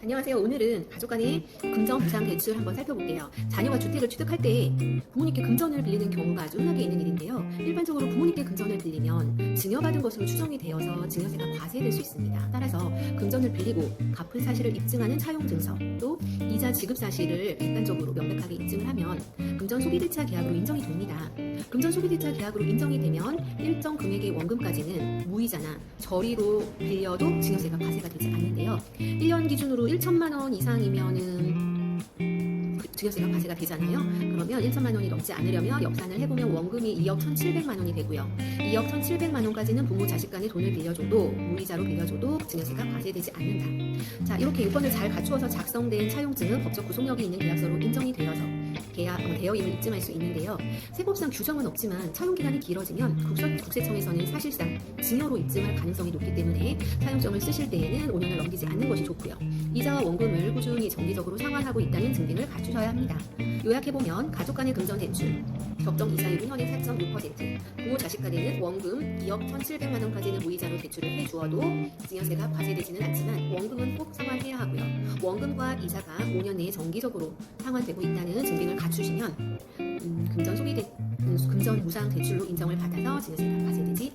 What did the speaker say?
안녕하세요. 오늘은 가족 간의 금전 부상 대출 한번 살펴볼게요. 자녀가 주택을 취득할 때 부모님께 금전을 빌리는 경우가 아주 흔하게 있는 일인데요. 일반적으로 부모님께 금전을 빌리면 증여받은 것으로 추정이 되어서 증여세가 과세될 수 있습니다. 따라서 금전을 빌리고 갚을 사실을 입증하는 차용 증서 또 이자 지급 사실을 객관적으로 명백하게 입증을 하면 금전 소비대차 계약으로 인정이 됩니다. 금전 소비대차 계약으로 인정이 되면 일정 금액의 원금까지는 무이자나 저리로 빌려도 증여세가 과세가 되지 않는데요. 1년 기준으로 1천만 원 이상이면은 그 증여세가 과세가 되잖아요. 그러면 1천만 원이 넘지 않으려면 역산을 해보면 원금이 2억 1,700만 원이 되고요. 2억 1,700만 원까지는 부모 자식 간에 돈을 빌려줘도 무이자로 빌려줘도 증여세가 과세되지 않는다. 자 이렇게 요건을 잘 갖추어서 작성된 차용증은 법적 구속력이 있는 계약서로 인정이 되어서 대여임을 입증할 수 있는데요. 세법상 규정은 없지만 차용 기간이 길어지면 국세, 국세청에서는 사실상 증여로 입증할 가능성이 높기 때문에 차용증을 쓰실 때에는 5년을 넘기지 않는 것이 좋고요. 이자와 원금을 꾸준히 정기적으로 상환하고 있다는 증빙을 갖추셔야 합니다. 요약해보면 가족 간의 금전 대출, 적정 이자율은 현행 4.6%, 부모 자식 간에는 원금 2억 1,700만 원까지는 무이자로 대출을 해주어도 증여세가 과세되지는 않지만 원금은 꼭 상환해야 하고요. 원금과 이자가 5년 내에 정기적으로 상환되고 있다는 증빙을 갖추시면 음, 금전 소비 대 음, 금전 무상 대출로 인정을 받아서 증여세가 과세되지.